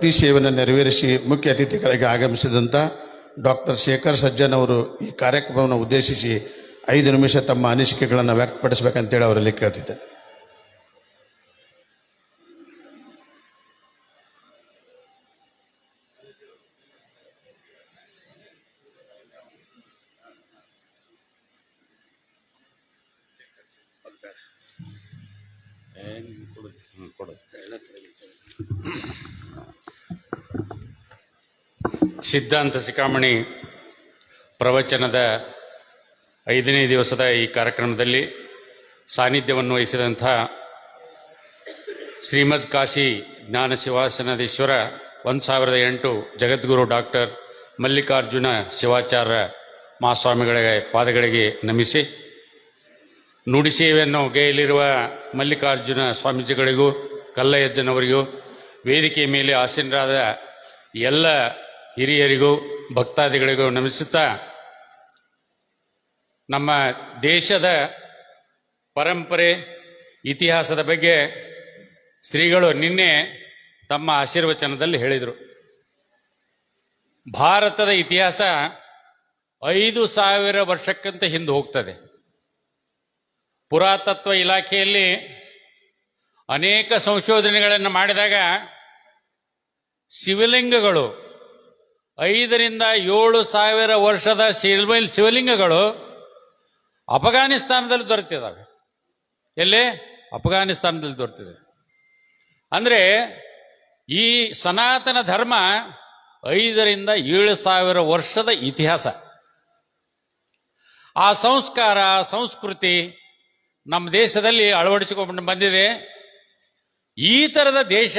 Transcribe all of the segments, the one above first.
ಅತಿಥಿ ಸೇವೆಯನ್ನು ನೆರವೇರಿಸಿ ಮುಖ್ಯ ಅತಿಥಿಗಳಿಗೆ ಆಗಮಿಸಿದಂಥ ಡಾಕ್ಟರ್ ಶೇಖರ್ ಸಜ್ಜನ್ ಅವರು ಈ ಕಾರ್ಯಕ್ರಮವನ್ನು ಉದ್ದೇಶಿಸಿ ಐದು ನಿಮಿಷ ತಮ್ಮ ಅನಿಸಿಕೆಗಳನ್ನು ವ್ಯಕ್ತಪಡಿಸಬೇಕಂತೇಳಿ ಅವರಲ್ಲಿ ಕೇಳ್ತಿದ್ದೇನೆ. ಸಿದ್ಧಾಂತ ಶಿಖಾಮಣಿ ಪ್ರವಚನದ ಐದನೇ ದಿವಸದ ಈ ಕಾರ್ಯಕ್ರಮದಲ್ಲಿ ಸಾನ್ನಿಧ್ಯವನ್ನು ವಹಿಸಿದಂಥ ಶ್ರೀಮದ್ ಕಾಶಿ ಜ್ಞಾನ ಶಿವಾಸನದೀಶ್ವರ ಒಂದು ಸಾವಿರದ ಎಂಟು ಜಗದ್ಗುರು ಡಾಕ್ಟರ್ ಮಲ್ಲಿಕಾರ್ಜುನ ಶಿವಾಚಾರ್ಯ ಮಹಾಸ್ವಾಮಿಗಳಿಗೆ ಪಾದಗಳಿಗೆ ನಮಿಸಿ ನುಡಿ ಸೇವೆಯನ್ನು ಗೈಯಲ್ಲಿರುವ ಮಲ್ಲಿಕಾರ್ಜುನ ಸ್ವಾಮೀಜಿಗಳಿಗೂ, ಕಲ್ಲಯ್ಯಜ್ಜನವರಿಗೂ, ವೇದಿಕೆಯ ಮೇಲೆ ಆಸೀನರಾದ ಎಲ್ಲ ಹಿರಿಯರಿಗೂ, ಭಕ್ತಾದಿಗಳಿಗೂ ನಮಿಸುತ್ತಾ, ನಮ್ಮ ದೇಶದ ಪರಂಪರೆ, ಇತಿಹಾಸದ ಬಗ್ಗೆ ಶ್ರೀಗಳು ನಿನ್ನೆ ತಮ್ಮ ಆಶೀರ್ವಚನದಲ್ಲಿ ಹೇಳಿದರು. ಭಾರತದ ಇತಿಹಾಸ ಐದು ಸಾವಿರ ವರ್ಷಕ್ಕಿಂತ ಹಿಂದೆ ಹೋಗ್ತದೆ. ಪುರಾತತ್ವ ಇಲಾಖೆಯಲ್ಲಿ ಅನೇಕ ಸಂಶೋಧನೆಗಳನ್ನು ಮಾಡಿದಾಗ ಶಿವಲಿಂಗಗಳು, ಐದರಿಂದ ಏಳು ಸಾವಿರ ವರ್ಷದ ಶಿಲ್ಮೈಲ್ ಶಿವಲಿಂಗಗಳು ಅಫಘಾನಿಸ್ತಾನದಲ್ಲಿ ದೊರೆತಿದ್ದಾವೆ. ಎಲ್ಲಿ? ಅಫಘಾನಿಸ್ತಾನದಲ್ಲಿ ದೊರೆತಿದೆ. ಅಂದರೆ ಈ ಸನಾತನ ಧರ್ಮ ಐದರಿಂದ ಏಳು ಸಾವಿರ ವರ್ಷದ ಇತಿಹಾಸ. ಆ ಸಂಸ್ಕಾರ, ಸಂಸ್ಕೃತಿ ನಮ್ಮ ದೇಶದಲ್ಲಿ ಅಳವಡಿಸಿಕೊಂಡು ಬಂದಿದೆ. ಈ ತರದ ದೇಶ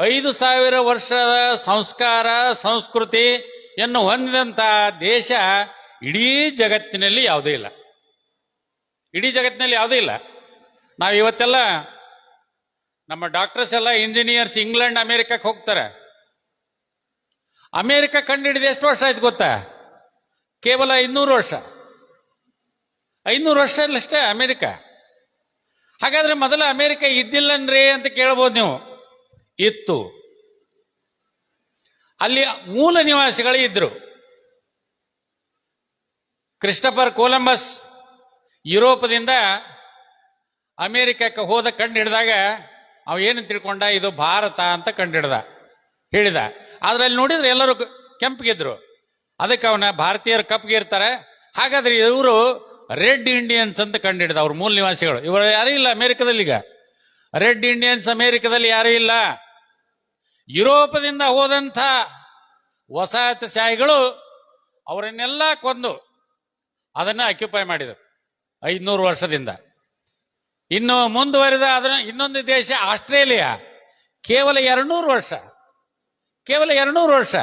ಐದು ಸಾವಿರ ವರ್ಷದ ಸಂಸ್ಕಾರ ಸಂಸ್ಕೃತಿಯನ್ನು ಹೊಂದಿದಂತ ದೇಶ ಇಡೀ ಜಗತ್ತಿನಲ್ಲಿ ಯಾವುದೂ ಇಲ್ಲ. ಇಡೀ ಜಗತ್ತಿನಲ್ಲಿ ಯಾವುದೂ ಇಲ್ಲ. ನಾವು ಇವತ್ತೆಲ್ಲ ನಮ್ಮ ಡಾಕ್ಟರ್ಸ್ ಎಲ್ಲ ಇಂಜಿನಿಯರ್ಸ್ ಇಂಗ್ಲೆಂಡ್ ಅಮೆರಿಕಕ್ಕೆ ಹೋಗ್ತಾರೆ. ಅಮೆರಿಕ ಕಂಡುಹಿಡಿದು ಎಷ್ಟು ವರ್ಷ ಆಯ್ತು ಗೊತ್ತಾ? ಕೇವಲ ಐನೂರು ವರ್ಷ. ಐನೂರು ವರ್ಷ ಅಲ್ಲಷ್ಟೇ ಅಮೆರಿಕ. ಹಾಗಾದ್ರೆ ಮೊದಲ ಅಮೆರಿಕ ಇದ್ದಿಲ್ಲನ್ರಿ ಅಂತ ಕೇಳ್ಬೋದು ನೀವು. ಇತ್ತು. ಅಲ್ಲಿ ಮೂಲ ನಿವಾಸಿಗಳೇ ಇದ್ರು. ಕ್ರಿಸ್ಟಫರ್ ಕೊಲಂಬಸ್ ಯುರೋಪದಿಂದ ಅಮೇರಿಕಕ್ಕೆ ಹೋದ ಕಂಡು ಹಿಡಿದಾಗ ಅವ ಏನು ತಿಳ್ಕೊಂಡ? ಇದು ಭಾರತ ಅಂತ ಕಂಡು ಹಿಡ್ದ, ಹೇಳಿದ. ಆದ್ರೆ ಅಲ್ಲಿ ನೋಡಿದ್ರೆ ಎಲ್ಲರೂ ಕೆಂಪಗಿದ್ರು ಅದಕ್ಕೆ ಅವನ ಭಾರತೀಯರು ಕಪ್ಪಗೆ ಇರ್ತಾರೆ. ಹಾಗಾದ್ರೆ ಇವರು ರೆಡ್ ಇಂಡಿಯನ್ಸ್ ಅಂತ ಕಂಡು ಹಿಡಿದ ಅವ್ರ ಮೂಲ ನಿವಾಸಿಗಳು. ಇವರು ಯಾರೂ ಇಲ್ಲ ಅಮೆರಿಕದಲ್ಲಿ ಈಗ. ರೆಡ್ ಇಂಡಿಯನ್ಸ್ ಅಮೆರಿಕದಲ್ಲಿ ಯಾರೂ ಇಲ್ಲ. ಯುರೋಪದಿಂದ ಹೋದಂಥ ವಸಾಹತಶಾಹಿಗಳು ಅವರನ್ನೆಲ್ಲ ಕೊಂದು ಅದನ್ನ ಅಕ್ಯುಪೈ ಮಾಡಿದರು ಐದ್ನೂರು ವರ್ಷದಿಂದ. ಇನ್ನು ಮುಂದುವರೆದ ಅದನ್ನ ಇನ್ನೊಂದು ದೇಶ ಆಸ್ಟ್ರೇಲಿಯಾ. ಕೇವಲ ಎರಡ್ನೂರು ವರ್ಷ. ಕೇವಲ ಎರಡ್ನೂರು ವರ್ಷ.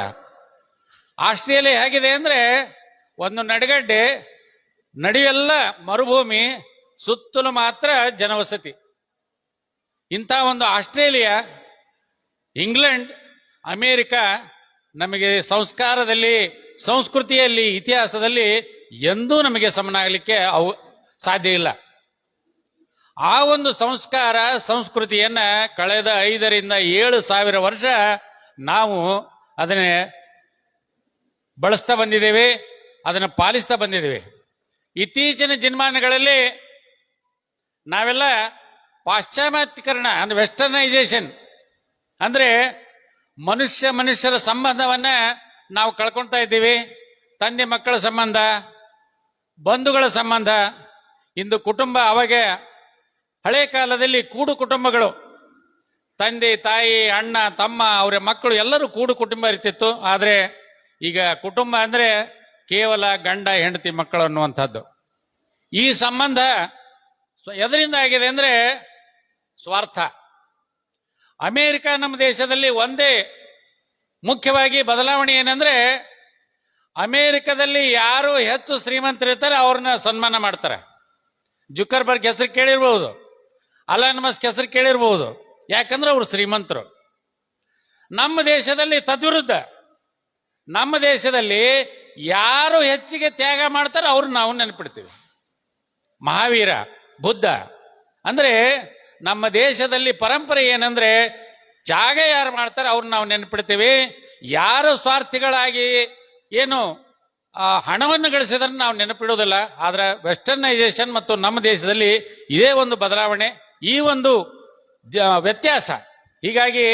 ಆಸ್ಟ್ರೇಲಿಯಾ ಹೇಗಿದೆ ಅಂದ್ರೆ ಒಂದು ನಡಗಡ್ಡೆ ನಡಿಯೆಲ್ಲ ಮರುಭೂಮಿ, ಸುತ್ತಲೂ ಮಾತ್ರ ಜನವಸತಿ. ಇಂಥ ಒಂದು ಆಸ್ಟ್ರೇಲಿಯಾ, ಇಂಗ್ಲೆಂಡ್, ಅಮೇರಿಕ ನಮಗೆ ಸಂಸ್ಕಾರದಲ್ಲಿ, ಸಂಸ್ಕೃತಿಯಲ್ಲಿ, ಇತಿಹಾಸದಲ್ಲಿ ಎಂದೂ ನಮಗೆ ಸಮನಾಗಲಿಕ್ಕೆ ಅವು ಸಾಧ್ಯ ಇಲ್ಲ. ಆ ಒಂದು ಸಂಸ್ಕಾರ, ಸಂಸ್ಕೃತಿಯನ್ನ ಕಳೆದ ಐದರಿಂದ ಏಳು ಸಾವಿರ ವರ್ಷ ನಾವು ಅದನ್ನೇ ಬಳಸ್ತಾ ಬಂದಿದ್ದೇವೆ, ಅದನ್ನು ಪಾಲಿಸ್ತಾ ಬಂದಿದ್ದೇವೆ. ಇತ್ತೀಚಿನ ಜನ್ಮಾನಗಳಲ್ಲಿ ನಾವೆಲ್ಲ ಪಾಶ್ಚಾತ್ಯಕರಣ, ಅಂದ್ರೆ ವೆಸ್ಟರ್ನೈಸೇಷನ್ ಅಂದ್ರೆ ಮನುಷ್ಯ ಮನುಷ್ಯರ ಸಂಬಂಧವನ್ನ ನಾವು ಕಳ್ಕೊಳ್ತಾ ಇದ್ದೀವಿ. ತಂದೆ ಮಕ್ಕಳ ಸಂಬಂಧ, ಬಂಧುಗಳ ಸಂಬಂಧ, ಇಂದು ಕುಟುಂಬ ಅವಾಗ ಹಳೆ ಕಾಲದಲ್ಲಿ ಕೂಡು ಕುಟುಂಬಗಳು. ತಂದೆ, ತಾಯಿ, ಅಣ್ಣ, ತಮ್ಮ, ಅವರ ಮಕ್ಕಳು ಎಲ್ಲರೂ ಕೂಡು ಕುಟುಂಬ ಇರ್ತಿತ್ತು. ಆದರೆ ಈಗ ಕುಟುಂಬ ಅಂದ್ರೆ ಕೇವಲ ಗಂಡ ಹೆಂಡತಿ ಮಕ್ಕಳು ಅನ್ನುವಂಥದ್ದು. ಈ ಸಂಬಂಧ ಎದರಿಂದ ಆಗಿದೆ ಅಂದ್ರೆ ಸ್ವಾರ್ಥ. ಅಮೇರಿಕ ನಮ್ಮ ದೇಶದಲ್ಲಿ ಒಂದೇ ಮುಖ್ಯವಾಗಿ ಬದಲಾವಣೆ ಏನಂದ್ರೆ ಅಮೇರಿಕದಲ್ಲಿ ಯಾರು ಹೆಚ್ಚು ಶ್ರೀಮಂತರಿರ್ತಾರೆ ಅವ್ರನ್ನ ಸನ್ಮಾನ ಮಾಡ್ತಾರೆ. ಜುಕರ್ಬರ್ಗ್ ಹೆಸರು ಕೇಳಿರ್ಬೋದು, ಅಲಾನ್ ಮಸ್ಕ್ ಹೆಸರು ಕೇಳಿರ್ಬಹುದು ಯಾಕಂದ್ರೆ ಅವ್ರು ಶ್ರೀಮಂತರು. ನಮ್ಮ ದೇಶದಲ್ಲಿ ತದ್ವಿರುದ್ಧ. ನಮ್ಮ ದೇಶದಲ್ಲಿ ಯಾರು ಹೆಚ್ಚಿಗೆ ತ್ಯಾಗ ಮಾಡ್ತಾರೋ ಅವ್ರನ್ನ ನಾವು ನೆನಪಿಡ್ತೀವಿ. ಮಹಾವೀರ, ಬುದ್ಧ. ಅಂದ್ರೆ ನಮ್ಮ ದೇಶದಲ್ಲಿ ಪರಂಪರೆ ಏನಂದ್ರೆ ತ್ಯಾಗ ಯಾರು ಮಾಡ್ತಾರೆ ಅವ್ರನ್ನ ನಾವು ನೆನಪಿಡ್ತೀವಿ. ಯಾರು ಸ್ವಾರ್ಥಿಗಳಾಗಿ ಏನು ಹಣವನ್ನು ಗಳಿಸಿದ್ರೆ ನಾವು ನೆನಪಿಡೋದಿಲ್ಲ. ಆದ್ರೆ ವೆಸ್ಟರ್ನೈಸೇಷನ್ ಮತ್ತು ನಮ್ಮ ದೇಶದಲ್ಲಿ ಇದೇ ಒಂದು ಬದಲಾವಣೆ, ಈ ಒಂದು ವ್ಯತ್ಯಾಸ. ಹೀಗಾಗಿ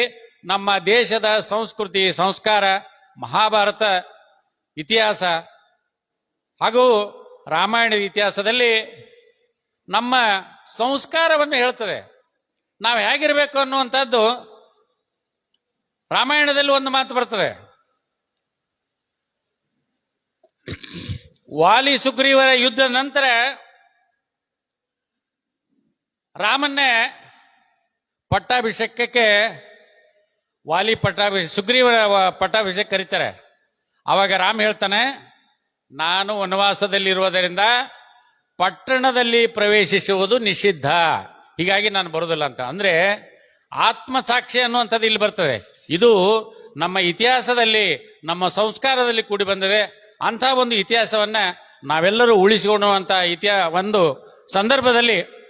ನಮ್ಮ ದೇಶದ ಸಂಸ್ಕೃತಿ, ಸಂಸ್ಕಾರ ಮಹಾಭಾರತ ಇತಿಹಾಸ ಹಾಗೂ ರಾಮಾಯಣದ ಇತಿಹಾಸದಲ್ಲಿ ನಮ್ಮ ಸಂಸ್ಕಾರವನ್ನು ಹೇಳ್ತದೆ ನಾವು ಹೇಗಿರಬೇಕು ಅನ್ನುವಂಥದ್ದು ರಾಮಾಯಣದಲ್ಲಿ ಒಂದು ಮಾತು ಬರ್ತದೆ. ವಾಲಿ ಸುಗ್ರೀವರ ಯುದ್ಧದ ನಂತರ ರಾಮನ್ನೇ ಪಟ್ಟಾಭಿಷೇಕಕ್ಕೆ ವಾಲಿ ಪಟ್ಟಾಭಿಷೇಕ, ಸುಗ್ರೀವರ ವ- ಪಟ್ಟಾಭಿಷೇಕ ಕರೀತಾರೆ. ಅವಾಗ ರಾಮ ಹೇಳ್ತಾನೆ, ನಾನು ವನವಾಸದಲ್ಲಿರುವುದರಿಂದ ಪಟ್ಟಣದಲ್ಲಿ ಪ್ರವೇಶಿಸುವುದು ನಿಷಿದ್ಧ. ಹೀಗಾಗಿ ನಾನು ಬರೋದಿಲ್ಲ ಅಂತ. ಅಂದ್ರೆ ಆತ್ಮಸಾಕ್ಷಿ ಅನ್ನುವಂಥದ್ದು ಇಲ್ಲಿ ಬರ್ತದೆ. ಇದು ನಮ್ಮ ಇತಿಹಾಸದಲ್ಲಿ, ನಮ್ಮ ಸಂಸ್ಕಾರದಲ್ಲಿ ಕೂಡಿ ಬಂದಿದೆ. ಅಂಥ ಒಂದು ಇತಿಹಾಸವನ್ನ ನಾವೆಲ್ಲರೂ ಉಳಿಸಿಕೊಳ್ಳುವಂತ ಇತಿಹಾ ಒಂದು ಸಂದರ್ಭದಲ್ಲಿ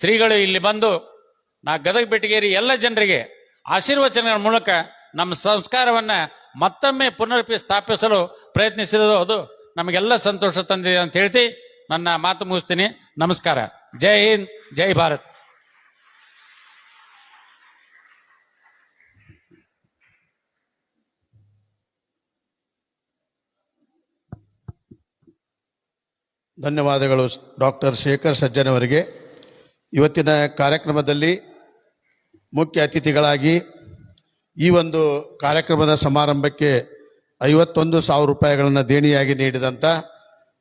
ಶ್ರೀಗಳು ಇಲ್ಲಿ ಬಂದು ನಾ ಗದಗ ಬೆಟಗೇರಿ ಎಲ್ಲ ಜನರಿಗೆ ಆಶೀರ್ವಚನಗಳ ಮೂಲಕ ನಮ್ಮ ಸಂಸ್ಕಾರವನ್ನ ಮತ್ತೊಮ್ಮೆ ಪುನರಪಿ ಸ್ಥಾಪಿಸಲು ಪ್ರಯತ್ನಿಸಿರೋದು ಅದು. ನಮಗೆಲ್ಲ ಸಂತೋಷ ತಂದಿದೆ ಅಂತ ಹೇಳ್ತಿ ನನ್ನ ಮಾತು ಮುಗಿಸ್ತೀನಿ. ನಮಸ್ಕಾರ. ಜೈ ಹಿಂದ್, ಜೈ ಭಾರತ್. ಧನ್ಯವಾದಗಳು ಡಾಕ್ಟರ್ ಶೇಖರ್ ಸಜ್ಜನವರಿಗೆ ಇವತ್ತಿನ ಕಾರ್ಯಕ್ರಮದಲ್ಲಿ ಮುಖ್ಯ ಅತಿಥಿಗಳಾಗಿ ಈ ಒಂದು ಕಾರ್ಯಕ್ರಮದ ಸಮಾರಂಭಕ್ಕೆ ಐವತ್ತೊಂದು ಸಾವಿರ ರೂಪಾಯಿಗಳನ್ನು ದೇಣಿಯಾಗಿ ನೀಡಿದಂಥ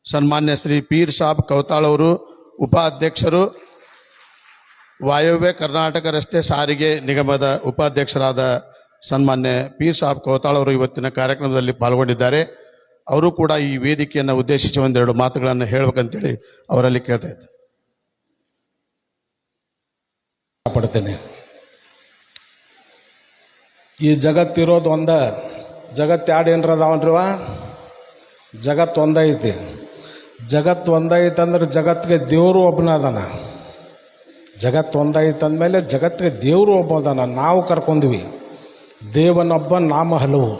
ಸನ್ಮಾನ್ಯ ಶ್ರೀ ಪೀರ್ ಸಾಬ್ ಕೌತಾಳ್ ಅವರು, ಉಪಾಧ್ಯಕ್ಷರು, ವಾಯುವ್ಯ ಕರ್ನಾಟಕ ರಸ್ತೆ ಸಾರಿಗೆ ನಿಗಮದ ಉಪಾಧ್ಯಕ್ಷರಾದ ಸನ್ಮಾನ್ಯ ಪೀರ್ ಸಾಬ್ ಕೌತಾಳ್ ಅವರು ಇವತ್ತಿನ ಕಾರ್ಯಕ್ರಮದಲ್ಲಿ ಪಾಲ್ಗೊಂಡಿದ್ದಾರೆ. ಅವರು ಕೂಡ ಈ ವೇದಿಕೆಯನ್ನು ಉದ್ದೇಶಿಸಿ ಒಂದೆರಡು ಮಾತುಗಳನ್ನು ಹೇಳ್ಬೇಕಂತೇಳಿ ಅವರಲ್ಲಿ ಕೇಳ್ತಾ ಇದ್ದೆ. ಈ ಜಗತ್ತಿರೋದು ಒಂದ. ಜಗತ್ತು ಎರಡು ಏನರ ಅದಾವನ್ರಿವ ಜಗತ್ತು ಒಂದೈತಿ ಜಗತ್ತು ಒಂದೈತಿ ಅಂದ್ರೆ ಜಗತ್ತಿಗೆ ದೇವರು ಒಬ್ಬನ ಅದಾನ. ಜಗತ್ತು ಒಂದೈತಿ ಅಂದಮೇಲೆ ಜಗತ್ತಿಗೆ ದೇವರು ಒಬ್ಬ ಅದಾನ. ನಾವು ಕರ್ಕೊಂಡ್ವಿ. ದೇವನೊಬ್ಬ ನಾಮ ಹಲವು.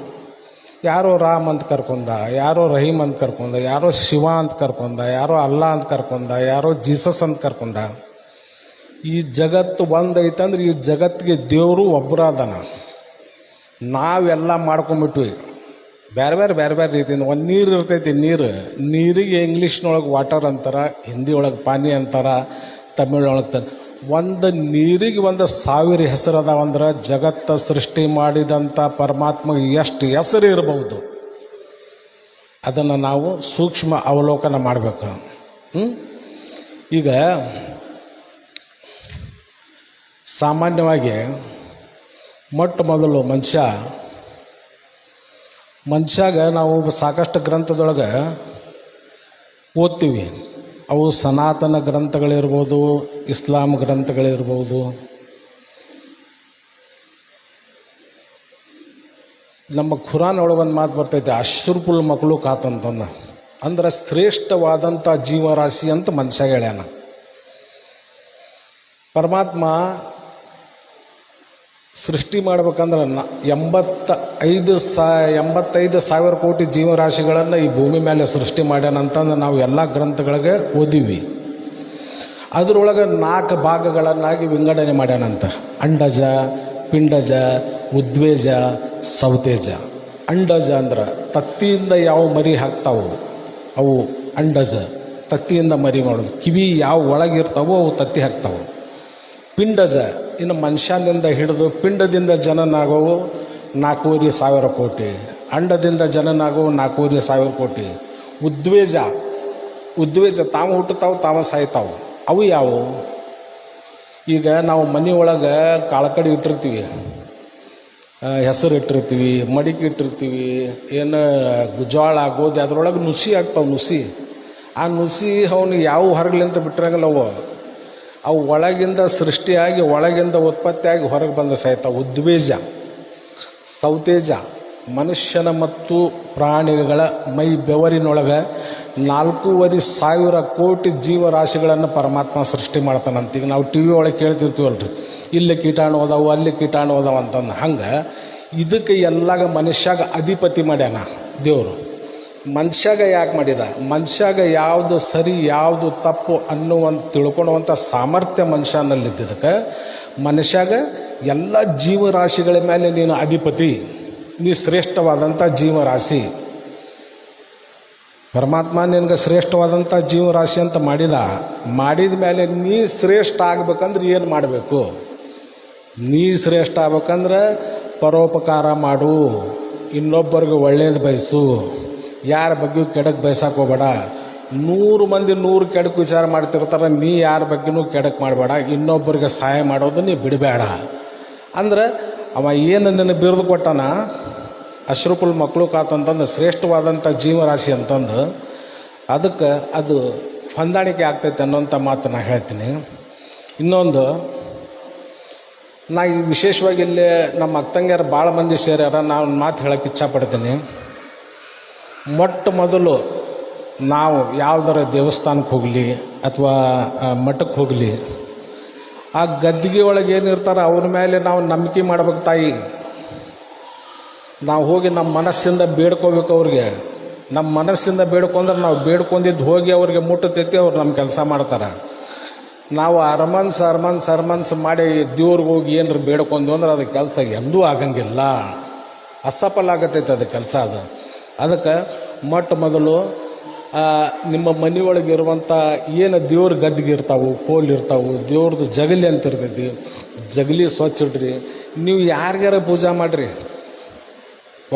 ಯಾರೋ ರಾಮ್ ಅಂತ ಕರ್ಕೊಂಡ, ಯಾರೋ ರಹೀಮ್ ಅಂತ ಕರ್ಕೊಂಡ, ಯಾರೋ ಶಿವ ಅಂತ ಕರ್ಕೊಂಡ, ಯಾರೋ ಅಲ್ಲಾ ಅಂತ ಕರ್ಕೊಂಡ, ಯಾರೋ ಜೀಸಸ್ ಅಂತ ಕರ್ಕೊಂಡ. ಈ ಜಗತ್ತು ಒಂದೈತೆ ಅಂದ್ರೆ ಈ ಜಗತ್ತಿಗೆ ದೇವರು ಒಬ್ಬರಾದನ ನಾವೆಲ್ಲ ಮಾಡ್ಕೊಂಬಿಟ್ವಿ ಬೇರೆ ಬೇರೆ ಬೇರೆ ಬೇರೆ ರೀತಿಯಿಂದ. ಒಂದು ನೀರು ಇರ್ತೈತಿ, ನೀರು. ನೀರಿಗೆ ಇಂಗ್ಲೀಷ್ನೊಳಗೆ ವಾಟರ್ ಅಂತಾರ ಹಿಂದಿ ಒಳಗೆ ಪಾನಿ ಅಂತಾರ ತಮಿಳೊಳಗೆ ತ, ಒಂದು ನೀರಿಗೆ ಒಂದು ಸಾವಿರ ಹೆಸರು ಅದಾವಂದ್ರೆ ಜಗತ್ತ ಸೃಷ್ಟಿ ಮಾಡಿದಂಥ ಪರಮಾತ್ಮ ಎಷ್ಟು ಹೆಸರು ಇರಬಹುದು ಅದನ್ನು ನಾವು ಸೂಕ್ಷ್ಮ ಅವಲೋಕನ ಮಾಡಬೇಕು. ಈಗ, ಸಾಮಾನ್ಯವಾಗಿ ಮೊಟ್ಟ ಮೊದಲು ಮನುಷ್ಯ, ಮನುಷ್ಯಾಗ ನಾವು ಸಾಕಷ್ಟು ಗ್ರಂಥದೊಳಗೆ ಓದ್ತೀವಿ. ಅವು ಸನಾತನ ಗ್ರಂಥಗಳಿರ್ಬೋದು, ಇಸ್ಲಾಂ ಗ್ರಂಥಗಳಿರ್ಬೋದು. ನಮ್ಮ ಖುರಾನ್ ಒಳಗೆ ಒಂದು ಮಾತು ಬರ್ತೈತೆ, ಅಶ್ರುಪುಲ್ ಮಕ್ಕಳು ಕಾತಂತಂದ ಅಂದ್ರೆ ಶ್ರೇಷ್ಠವಾದಂಥ ಜೀವರಾಶಿ ಅಂತ ಮನುಷ್ಯ ಹೇಳ್ಯಾನ. ಪರಮಾತ್ಮ ಸೃಷ್ಟಿ ಮಾಡ್ಬೇಕಂದ್ರೆ ನ ಎಂಬತ್ತ ಐದು ಸಾ ಎಂಬತ್ತೈದು ಸಾವಿರ ಕೋಟಿ ಜೀವರಾಶಿಗಳನ್ನು ಈ ಭೂಮಿ ಮೇಲೆ ಸೃಷ್ಟಿ ಮಾಡ್ಯಾನಂತಂದು ನಾವು ಎಲ್ಲ ಗ್ರಂಥಗಳಿಗೆ ಓದಿವಿ. ಅದರೊಳಗೆ ನಾಲ್ಕು ಭಾಗಗಳನ್ನಾಗಿ ವಿಂಗಡಣೆ ಮಾಡ್ಯಾನಂತ. ಅಂಡಜ, ಪಿಂಡಜ, ಉದ್ವೇಜ, ಸೌತೇಜ. ಅಂಡಜ ಅಂದ್ರೆ ತತ್ತಿಯಿಂದ ಯಾವ ಮರಿ ಹಾಕ್ತಾವು ಅವು ಅಂಡಜ. ತತ್ತಿಯಿಂದ ಮರಿ ಮಾಡೋದು. ಕಿವಿ ಯಾವ ಒಳಗಿರ್ತಾವೋ ಅವು ತತ್ತಿ ಹಾಕ್ತಾವು. ಪಿಂಡಜ ಇನ್ನು ಮನುಷ್ಯನಿಂದ ಹಿಡಿದು ಪಿಂಡದಿಂದ ಜನನಾಗೋವು ನಾಲ್ಕೂವರೆ ಸಾವಿರ ಕೋಟಿ. ಅಂಡದಿಂದ ಜನನಾಗೋವು ನಾಲ್ಕೂವರೆ ಸಾವಿರ ಕೋಟಿ. ಉದ್ವೇಜ ಉದ್ವೇಜ, ತಾವು ಹುಟ್ಟುತ್ತಾವು, ತಾವು ಸಾಯ್ತಾವು. ಅವು ಯಾವುವು ಈಗ ನಾವು ಮನೆಯೊಳಗೆ ಕಾಳಕಡಿ ಇಟ್ಟಿರ್ತೀವಿ. ಹೆಸರು ಇಟ್ಟಿರ್ತೀವಿ, ಮಡಿಕೆ ಇಟ್ಟಿರ್ತೀವಿ, ಏನು ಗುಜ್ವಾಳ, ಗೋಧಿ, ಅದರೊಳಗೆ ನುಸಿ ಆಗ್ತಾವೆ ನುಸಿ. ಆ ನುಸಿ ಅವನು ಯಾವ ಹೊರಗ್ಲಿಂದ ಬಿಟ್ಟಿರಂಗಿಲ್ಲ ಅವು ಅವು ಒಳಗಿಂದ ಸೃಷ್ಟಿಯಾಗಿ, ಒಳಗಿಂದ ಉತ್ಪತ್ತಿಯಾಗಿ ಹೊರಗೆ ಬಂದ ಸಹಿತ ಉದ್ವೇಜ, ಸೌತೇಜ, ಮನುಷ್ಯನ ಮತ್ತು ಪ್ರಾಣಿಗಳ ಮೈ ಬೆವರಿನೊಳಗೆ ನಾಲ್ಕೂವರೆ ಸಾವಿರ ಕೋಟಿ ಜೀವರಾಶಿಗಳನ್ನು ಪರಮಾತ್ಮ ಸೃಷ್ಟಿ ಮಾಡ್ತಾನಂತ. ಈಗ ನಾವು ಟಿ ವಿ ಒಳಗೆ ಕೇಳ್ತಿರ್ತೀವಲ್ರಿ. ಇಲ್ಲಿ ಕೀಟಾಣು ಅದಾವು, ಅಲ್ಲಿ ಕೀಟಾಣು ಅದಾವ ಅಂತಂದು ಹಂಗೆ ಇದಕ್ಕೆ ಎಲ್ಲಾಗ ಮನುಷ್ಯಾಗ ಅಧಿಪತಿ ಮಾಡ್ಯಾನ ದೇವರು. ಮನುಷ್ಯಾಗ ಯಾಕೆ ಮಾಡಿದ? ಮನುಷ್ಯಾಗ ಯಾವುದು ಸರಿ, ಯಾವುದು ತಪ್ಪು ಅನ್ನುವಂತ ತಿಳ್ಕೊಳ್ಳುವಂಥ ಸಾಮರ್ಥ್ಯ ಮನುಷ್ಯನಲ್ಲಿದ್ದದಕ್ಕೆ, ಮನುಷ್ಯಾಗ ಎಲ್ಲ ಜೀವರಾಶಿಗಳ ಮೇಲೆ ನೀನು ಅಧಿಪತಿ, ನೀ ಶ್ರೇಷ್ಠವಾದಂಥ ಜೀವರಾಶಿ. ಪರಮಾತ್ಮ ನಿನಗೆ ಶ್ರೇಷ್ಠವಾದಂಥ ಜೀವರಾಶಿ ಅಂತ ಮಾಡಿದ? ಮಾಡಿದ ಮೇಲೆ ನೀ ಶ್ರೇಷ್ಠ ಆಗ್ಬೇಕಂದ್ರೆ ಏನು ಮಾಡಬೇಕು? ನೀ ಶ್ರೇಷ್ಠ ಆಗ್ಬೇಕಂದ್ರೆ ಪರೋಪಕಾರ ಮಾಡು, ಇನ್ನೊಬ್ಬರಿಗೆ ಒಳ್ಳೇದು ಬಯಸು. ಯಾರ ಬಗ್ಗೆ ಕೆಡಕ್ ಬಯಸಕ್ಕೆ ಹೋಗ್ಬೇಡ. ನೂರು ಮಂದಿ ನೂರು ಕೆಡಕ್ ವಿಚಾರ ಮಾಡ್ತಿರ್ತಾರೆ, ನೀ ಯಾರ ಬಗ್ಗೆನೂ ಕೆಡಕ್ ಮಾಡಬೇಡ. ಇನ್ನೊಬ್ಬರಿಗೆ ಸಹಾಯ ಮಾಡೋದು ನೀ ಬಿಡಬೇಡ. ಅಂದ್ರೆ ಅವ ಏನು ನಿನ್ನ ಬಿರುದು ಕೊಟ್ಟನ? ಅಶ್ರುಕುಲ್ ಮಕ್ಕಳು ಕಾತಂತಂದು ಶ್ರೇಷ್ಠವಾದಂಥ ಜೀವರಾಶಿ ಅಂತಂದು. ಅದಕ್ಕೆ ಅದು ಹೊಂದಾಣಿಕೆ ಆಗ್ತೈತೆ ಅನ್ನೋಂಥ ಮಾತು ನಾನು ಹೇಳ್ತೀನಿ. ಇನ್ನೊಂದು, ನಾ ಈ ವಿಶೇಷವಾಗಿ ಇಲ್ಲಿ ನಮ್ಮ ಅಕ್ಕಂಗ್ಯಾರ ಭಾಳ ಮಂದಿ ಸೇರ್ಯಾರ ನಾನು ಮಾತು ಹೇಳಕ್ಕೆ ಇಚ್ಛಪಡ್ತೀನಿ. ಮೊಟ್ಟ ಮೊದಲು ನಾವು ಯಾವ್ದಾರ ದೇವಸ್ಥಾನಕ್ಕೆ ಹೋಗಲಿ ಅಥವಾ ಮಠಕ್ಕೆ ಹೋಗಲಿ, ಆ ಗದ್ದಿಗೆ ಒಳಗೆ ಏನಿರ್ತಾರೆ ಅವ್ರ ಮೇಲೆ ನಾವು ನಂಬಿಕೆ ಮಾಡ್ಬೇಕು ತಾಯಿ. ನಾವು ಹೋಗಿ ನಮ್ಮ ಮನಸ್ಸಿಂದ ಬೇಡ್ಕೋಬೇಕು ಅವ್ರಿಗೆ. ನಮ್ಮ ಮನಸ್ಸಿಂದ ಬೇಡ್ಕೊಂಡ್ರೆ ನಾವು ಬೇಡ್ಕೊಂಡಿದ್ದು ಹೋಗಿ ಅವ್ರಿಗೆ ಮುಟ್ಟತೈತಿ, ಅವ್ರು ನಮ್ಮ ಕೆಲಸ ಮಾಡ್ತಾರೆ. ನಾವು ಅರಮನ್ಸ್ ಅರಮನ್ಸ್ ಅರಮನ್ಸ್ ಮಾಡಿ ದೇವ್ರಿಗೆ ಹೋಗಿ ಏನಾರು ಬೇಡ್ಕೊಂಡು ಅಂದ್ರೆ ಅದು ಕೆಲಸ ಎಂದೂ ಆಗಂಗಿಲ್ಲ. ಅಸಫಲ ಆಗತೈತೆ ಅದು ಕೆಲಸ ಅದು. ಅದಕ್ಕೆ ಮೊಟ್ಟ ಮೊದಲು ನಿಮ್ಮ ಮನೆಯೊಳಗೆ ಇರುವಂಥ ಏನು ದೇವ್ರ ಗದ್ದಿಗೆ ಇರ್ತಾವು, ಕೋಲ್ ಇರ್ತಾವೆ ದೇವ್ರದ್ದು ಜಗಲಿ ಅಂತ ಇರ್ತೈತಿ. ಜಗಲಿ ಸ್ವಚ್ಛ ಇಡ್ರಿ. ನೀವು ಯಾರಿಗಾರ ಪೂಜೆ ಮಾಡಿರಿ?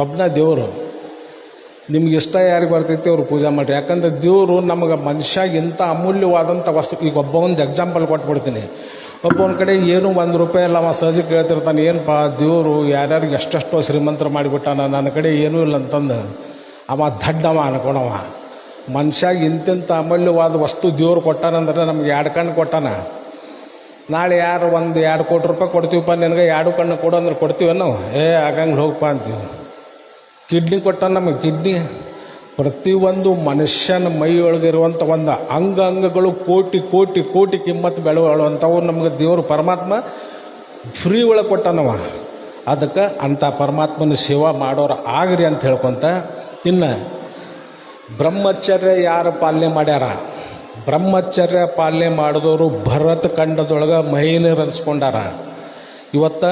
ಒಬ್ಬನ ದೇವರು. ನಿಮ್ಗೆ ಇಷ್ಟ ಯಾರಿಗೆ ಬರ್ತೈತಿ ಅವ್ರು ಪೂಜೆ ಮಾಡಿರಿ. ಯಾಕಂದ್ರೆ ದೇವರು ನಮಗೆ ಮನುಷ್ಯಾಗ ಇಂಥ ಅಮೂಲ್ಯವಾದಂಥ ವಸ್ತು, ಈಗ ಒಬ್ಬ ಒಂದು ಎಕ್ಸಾಂಪಲ್ ಕೊಟ್ಬಿಡ್ತೀನಿ. ಒಂದು ಕಡೆ ಏನು ಒಂದು ರೂಪಾಯಿ ಎಲ್ಲ ಅವ ಸಹಜ ಕೇಳ್ತಿರ್ತಾನೆ ಏನಪ್ಪ ದೇವರು ಯಾರ್ಯಾರಿಗೆ ಎಷ್ಟೆಷ್ಟೋ ಶ್ರೀಮಂತ್ರ ಮಾಡಿಬಿಟ್ಟಾನ, ನನ್ನ ಕಡೆ ಏನೂ ಇಲ್ಲ ಅಂತಂದು. ಅವ ದಡ್ಡವ ಅನ್ಕೊಳವ ಮನುಷ್ಯಾಗ ಇಂತಿಂಥ ಅಮೂಲ್ಯವಾದ ವಸ್ತು ದೇವ್ರು ಕೊಟ್ಟಾನಂದ್ರೆ ನಮ್ಗೆ ಎರಡು ಕಣ್ಣು ಕೊಟ್ಟಾನ. ನಾಳೆ ಯಾರು ಒಂದು ಎರಡು ಕೋಟಿ ರೂಪಾಯಿ ಕೊಡ್ತೀವಪ್ಪ ನಿನಗೆ, ಎರಡು ಕಣ್ಣು ಕೊಡು ಅಂದ್ರೆ ಕೊಡ್ತೀವಿ ನಾವು ಏ ಆಗಂಗೆ ಹೋಗಪ್ಪ ಅಂತೀವಿ. ಕಿಡ್ನಿ ಕೊಟ್ಟ ನಮಗೆ ಕಿಡ್ನಿ. ಪ್ರತಿಯೊಂದು ಮನುಷ್ಯನ ಮೈಯೊಳಗಿರುವಂಥ ಒಂದು ಅಂಗಾಂಗಗಳು ಕೋಟಿ ಕೋಟಿ ಕೋಟಿ ಕಿಮ್ಮತ್ತು ಬೆಳವಳುವಂಥವು ನಮಗೆ ದೇವರು ಪರಮಾತ್ಮ ಫ್ರೀ ಒಳಗೆ ಕೊಟ್ಟನವ. ಅದಕ್ಕೆ ಅಂಥ ಪರಮಾತ್ಮನ ಸೇವಾ ಮಾಡೋರು ಆಗ್ರಿ ಅಂತ ಹೇಳ್ಕೊಂತ, ಇನ್ನು ಬ್ರಹ್ಮಚರ್ಯ ಯಾರು ಪಾಲನೆ ಮಾಡ್ಯಾರ? ಬ್ರಹ್ಮಚರ್ಯ ಪಾಲನೆ ಮಾಡಿದವರು ಭರತ್ ಖಂಡದೊಳಗೆ ಮಹಿಳೆಯರು ಇವತ್ತು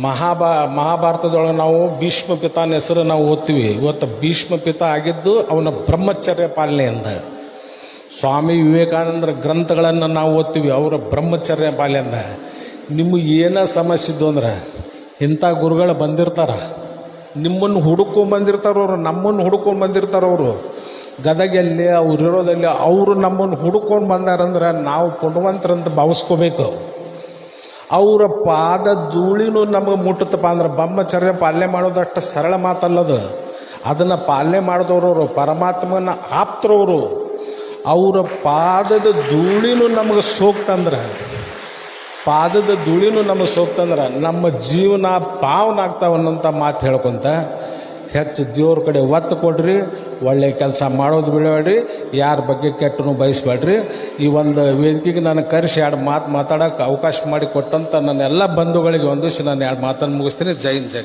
ಮಹಾಭಾ, ಮಹಾಭಾರತದೊಳಗೆ ನಾವು ಭೀಷ್ಮ ಪಿತಾನ ಹೆಸರು ನಾವು ಓದ್ತೀವಿ. ಇವತ್ತು ಭೀಷ್ಮ ಪಿತ ಆಗಿದ್ದು ಅವನ ಬ್ರಹ್ಮಚರ್ಯ ಪಾಲನೆಯಿಂದ ಸ್ವಾಮಿ ವಿವೇಕಾನಂದರ ಗ್ರಂಥಗಳನ್ನು ನಾವು ಓದ್ತೀವಿ, ಅವರ ಬ್ರಹ್ಮಚರ್ಯ ಪಾಲ್ಯಂದ ನಿಮಗೆ ಏನ ಸಮಸ್ಯೆ ಇದ್ದು ಅಂದ್ರೆ, ಇಂಥ ಗುರುಗಳು ಬಂದಿರ್ತಾರ. ನಿಮ್ಮನ್ನು ಹುಡುಕೊಂಡು ಬಂದಿರ್ತಾರವರು ನಮ್ಮನ್ನು ಹುಡುಕೊಂಡು ಬಂದಿರ್ತಾರವರು ಗದಗಲ್ಲಿ, ಅವ್ರು ಇರೋದಲ್ಲಿ ಅವರು ನಮ್ಮನ್ನು ಹುಡುಕೊಂಡು ಬಂದಾರಂದ್ರೆ ನಾವು ಪುಣ್ಯವಂತರಂತ ಭಾವಿಸ್ಕೋಬೇಕು. ಅವರ ಪಾದ ಧೂಳಿನೂ ನಮಗೆ ಮುಟ್ಟುತ್ತಪ್ಪ ಅಂದ್ರೆ ಬ್ರಹ್ಮಚರ್ಯ ಪಾಲನೆ ಮಾಡೋದಷ್ಟು ಸರಳ ಮಾತಲ್ಲದು. ಅದನ್ನು ಪಾಲನೆ ಮಾಡಿದವರು ಪರಮಾತ್ಮನ ಆಪ್ತರವರು. ಅವರ ಪಾದದ ಧೂಳಿನೂ ನಮಗೆ ಸೋಕ್ತಂದ್ರೆ ಪಾದದ ಧೂಳಿನೂ ನಮಗೆ ಸೋಕ್ತಂದ್ರೆ ನಮ್ಮ ಜೀವನ ಪಾವನ ಆಗ್ತಾವ ಅನ್ನೋಂಥ ಮಾತು ಹೇಳ್ಕೊಂತ, ಹೆಚ್ಚು ದೇವ್ರ ಕಡೆ ಒತ್ತು ಕೊಡ್ರಿ, ಒಳ್ಳೆ ಕೆಲಸ ಮಾಡೋದು ಬಿಡಬೇಡ್ರಿ, ಯಾರ ಬಗ್ಗೆ ಕೆಟ್ಟನು ಬಯಸ್ಬೇಡ್ರಿ. ಈ ಒಂದು ವೇದಿಕೆಗೆ ನನಗೆ ಕರೆಸಿ ಎರಡು ಮಾತು ಮಾತಾಡೋಕೆ ಅವಕಾಶ ಮಾಡಿ ಕೊಟ್ಟಂತ ನನ್ನ ಎಲ್ಲ ಬಂಧುಗಳಿಗೆ ದಿವಸ ನಾನು ಎರಡು ಮಾತನ್ನು ಮುಗಿಸ್ತೀನಿ. ಜೈನ್ ಜೈ